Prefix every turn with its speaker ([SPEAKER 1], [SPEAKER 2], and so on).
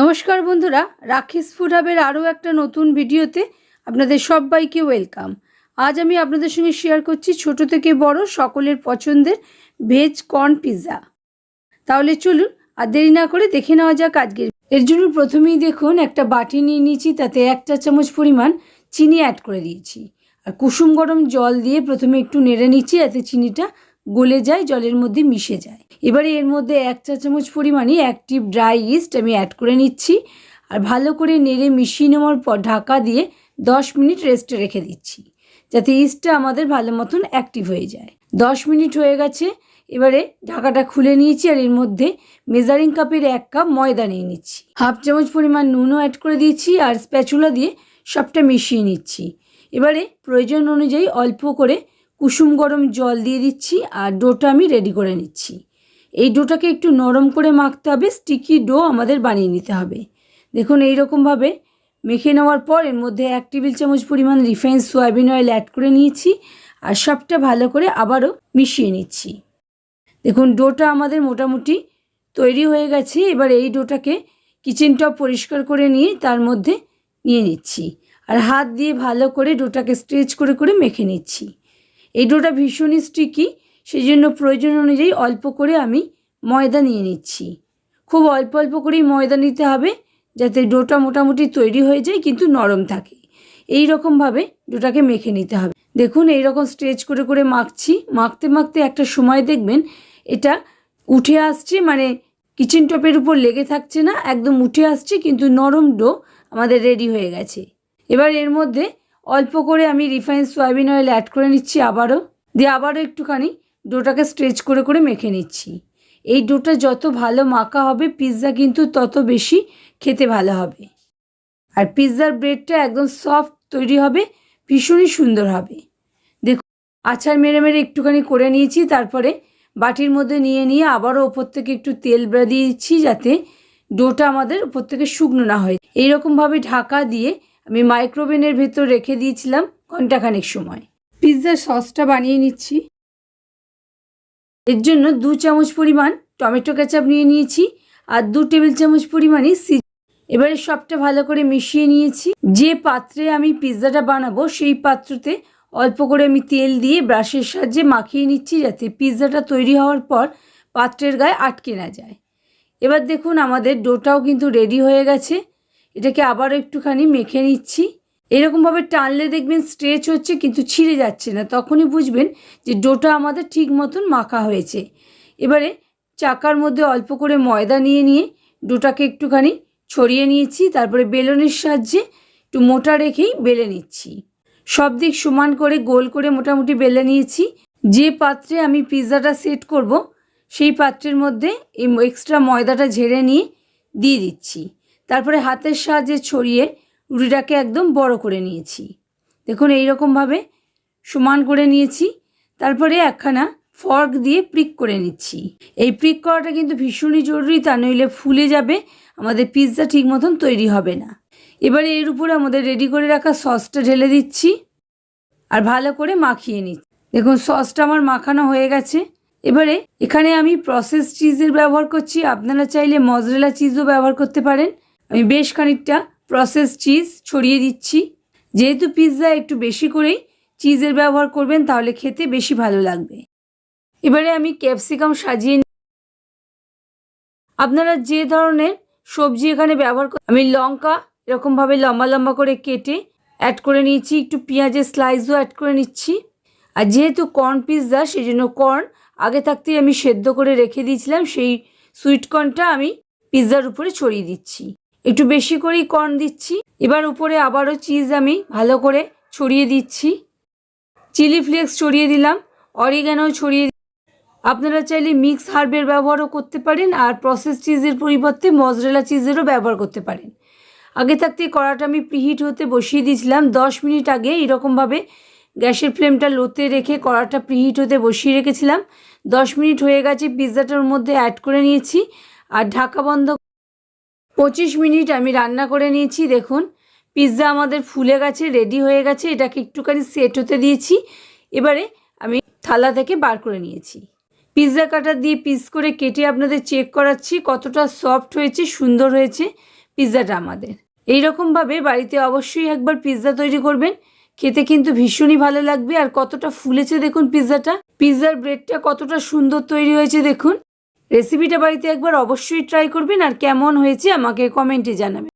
[SPEAKER 1] নমস্কার বন্ধুরা রাখিস ফুড হাবের আরও একটা নতুন ভিডিওতে আপনাদের সবাইকে ওয়েলকাম। আজ আমি আপনাদের সঙ্গে শেয়ার করছি ছোট থেকে বড় সকলের পছন্দের ভেজ কর্ন পিৎজা তাহলে চলুন আর দেরি না করে দেখে নেওয়া যাক আজকের। এর জন্য প্রথমেই দেখুন, একটা বাটি নিয়ে নিয়েছি, তাতে একটা চামচ পরিমাণ চিনি অ্যাড করে দিয়েছি। আর কুসুম গরম জল দিয়ে প্রথমে একটু নেড়ে নিচ্ছি, যাতে চিনিটা গলে যায়, জলের মধ্যে মিশে যায়। এবারে এর মধ্যে এক চা চামচ পরিমাণে অ্যাক্টিভ ড্রাই ইস্ট আমি অ্যাড করে নিচ্ছি। আর ভালো করে নেড়ে মিশিয়ে নেওয়ার পর ঢাকা দিয়ে দশ মিনিট রেস্টে রেখে দিচ্ছি, যাতে ইস্টটা আমাদের ভালো মতন অ্যাক্টিভ হয়ে যায়। দশ মিনিট হয়ে গেছে, এবারে ঢাকাটা খুলে নিয়েছি আর এর মধ্যে মেজারিং কাপের এক কাপ ময়দা নিয়ে নিচ্ছি। হাফ চামচ পরিমাণ নুনও অ্যাড করে দিয়েছি আর স্প্যাচুলা দিয়ে সবটা মিশিয়ে নিচ্ছি। এবারে প্রয়োজন অনুযায়ী অল্প করে কুসুম গরম জল দিয়ে দিচ্ছি আর ডোটা আমি রেডি করে নিচ্ছি। এই ডোটাকে একটু নরম করে মাখতে হবে স্টিকি ডো আমাদের বানিয়ে নিতে হবে। দেখুন এই রকমভাবে মেখে নেওয়ার পর এর মধ্যে এক টেবিল চামচ পরিমাণ রিফাইন সয়াবিন অয়েল অ্যাড করে নিয়েছি আর সবটা ভালো করে আবারও মিশিয়ে নিচ্ছি। দেখুন ডোটা আমাদের মোটামুটি তৈরি হয়ে গেছে, এবার এই ডোটাকে কিচেন টপ পরিষ্কার করে নিয়ে তার মধ্যে নিয়ে নিচ্ছি। আর হাত দিয়ে ভালো করে ডোটাকে স্ট্রেচ করে করে মেখে নিচ্ছি। এই ডোটা ভীষণই স্টিকি সেই জন্য প্রয়োজন অনুযায়ী অল্প করে আমি ময়দা নিয়ে নিচ্ছি। খুব অল্প অল্প করেই ময়দা নিতে হবে, যাতে ডোটা মোটামুটি তৈরি হয়ে যায়, কিন্তু নরম থাকে। এই রকমভাবে ডোটাকে মেখে নিতে হবে। দেখুন, এই রকম স্ট্রেচ করে করে মাখছি। মাখতে মাখতে একটা সময় দেখবেন, এটা উঠে আসছে মানে কিচেন টপের উপর লেগে থাকছে না, একদম উঠে আসছে, কিন্তু নরম ডো আমাদের রেডি হয়ে গেছে। এবার এর মধ্যে অল্প করে আমি রিফাইন সয়াবিন অয়েল অ্যাড করে নিচ্ছি আবারও। দিয়ে আবারও একটুখানি ডোটাকে স্ট্রেচ করে করে মেখে নিচ্ছি। এই ডোটা যত ভালো মাখা হবে পিৎজা কিন্তু তত বেশি খেতে ভালো হবে। আর পিৎজার ব্রেডটা একদম সফট তৈরি হবে, ভীষণই সুন্দর হবে। দেখুন, আচার মেরে মেরে একটুখানি করে নিয়েছি, তারপরে বাটির মধ্যে নিয়ে নিয়ে আবারও ওপর থেকে একটু তেল দিয়ে দিয়েছি যাতে ডোটা আমাদের ওপর থেকে শুকনো না হয়। এইরকমভাবে ঢাকা দিয়ে আমি মাইক্রোওভেনের ভেতর রেখে দিয়েছিলাম ঘন্টাখানেক সময়। পিৎজার সসটা বানিয়ে নিচ্ছি। এর জন্য দু চামচ পরিমাণ টমেটো কেচাপ নিয়ে নিয়েছি আর দু টেবিল চামচ পরিমাণই সি এবারে সবটা ভালো করে মিশিয়ে নিয়েছি। যে পাত্রে আমি পিৎজাটা বানাবো সেই পাত্রতে অল্প করে আমি তেল দিয়ে ব্রাশের সাহায্যে মাখিয়ে নিচ্ছি যাতে পিৎজাটা তৈরি হওয়ার পর পাত্রের গায়ে আটকে না যায়। এবার দেখুন আমাদের ডোটাও কিন্তু রেডি হয়ে গেছে। এটাকে আবারও একটুখানি মেখে নিচ্ছি। এরকমভাবে টানলে দেখবেন স্ট্রেচ হচ্ছে, কিন্তু ছিঁড়ে যাচ্ছে না। তখনই বুঝবেন যে ডোটা আমাদের ঠিক মতন মাখা হয়েছে। এবারে চাকার মধ্যে অল্প করে ময়দা নিয়ে নিয়ে ডোটাকে একটুখানি ছড়িয়ে নিয়েছি, তারপরে বেলনের সাহায্যে একটু মোটা রেখেই বেলে নিচ্ছি। সব দিক সমান করে, গোল করে মোটামুটি বেলে নিয়েছি। যে পাত্রে আমি পিৎজাটা সেট করব, সেই পাত্রের মধ্যে এই এক্সট্রা ময়দাটা ঝেড়ে নিয়ে দিয়ে দিচ্ছি। তারপরে হাতের সাহায্যে ছড়িয়ে রুটিটাকে একদম বড় করে নিয়েছি। দেখুন এই রকমভাবে সমান করে নিয়েছি। তারপরে একখানা ফর্ক দিয়ে প্রিক করে নিচ্ছি। এই প্রিক করাটা কিন্তু ভীষণই জরুরি, তা নইলে ফুলে যাবে, আমাদের পিৎজা ঠিক মতন তৈরি হবে না। এবারে এর উপরে আমাদের রেডি করে রাখা সসটা ঢেলে দিচ্ছি আর ভালো করে মাখিয়ে নিচ্ছি। দেখুন, সসটা আমার মাখানো হয়ে গেছে। এবারে এখানে আমি প্রসেস চিজের ব্যবহার করছি। আপনারা চাইলে মজরেলা চিজও ব্যবহার করতে পারেন। আমি বেশ খানিকটা প্রসেস চিজ ছড়িয়ে দিচ্ছি। যেহেতু পিৎজা একটু বেশি করেই চিজের ব্যবহার করবেন, তাহলে খেতে বেশি ভালো লাগবে। এবারে আমি ক্যাপসিকাম সাজিয়ে আপনারা যে ধরনের সবজি এখানে ব্যবহার আমি লঙ্কা এরকমভাবে লম্বা লম্বা করে কেটে অ্যাড করে নিয়েছি, একটু পেঁয়াজের স্লাইসও অ্যাড করে নিচ্ছি। আর যেহেতু কর্ন পিৎজা সেই জন্য কর্ন আগে থাকতেই আমি সেদ্ধ করে রেখে দিয়েছিলাম, সেই সুইট কর্নটা আমি পিৎজার উপরে ছড়িয়ে দিচ্ছি। একটু বেশি করেই কর্ন দিচ্ছি। এবার উপরে আবারও চিজ আমি ভালো করে ছড়িয়ে দিচ্ছি। চিলি ফ্লেক্স ছড়িয়ে দিলাম অরিগানো ছড়িয়ে আপনারা চাইলে মিক্স হার্বের ব্যবহারও করতে পারেন আর প্রসেস চিজের পরিবর্তে মজরেলা চিজেরও ব্যবহার করতে পারেন। আগে থাকতে কড়াটা আমি প্রিহিট হতে বসিয়ে দিয়েছিলাম। দশ মিনিট আগে এরকমভাবে গ্যাসের ফ্লেমটা লোতে রেখে কড়াটা প্রিহিট হতে বসিয়ে রেখেছিলাম। দশ মিনিট হয়ে গেছে, পিৎজাটার মধ্যে অ্যাড করে নিয়েছি। আর ঢাকা বন্ধ পঁচিশ মিনিট আমি রান্না করে নিয়েছি, দেখুন। পিৎজা আমাদের ফুলে গেছে রেডি হয়ে গেছে, এটাকে একটুখানি সেট হতে দিয়েছি। এবারে আমি থালা থেকে বার করে নিয়েছি। পিৎজা কাটার দিয়ে পিস করে কেটে আপনাদের চেক করাচ্ছি, কতটা সফট হয়েছে, সুন্দর হয়েছে পিৎজাটা আমাদের। এই রকমভাবে বাড়িতে অবশ্যই একবার পিৎজা তৈরি করবেন। খেতে কিন্তু ভীষণই ভালো লাগবে। আর কতটা ফুলেছে দেখুন পিৎজাটা। পিৎজার ব্রেডটা কতটা সুন্দর তৈরি হয়েছে দেখুন। রেসিপিটা বাড়িতে একবার অবশ্যই ট্রাই করবেন আর কেমন হয়েছে আমাকে কমেন্টে জানাবেন।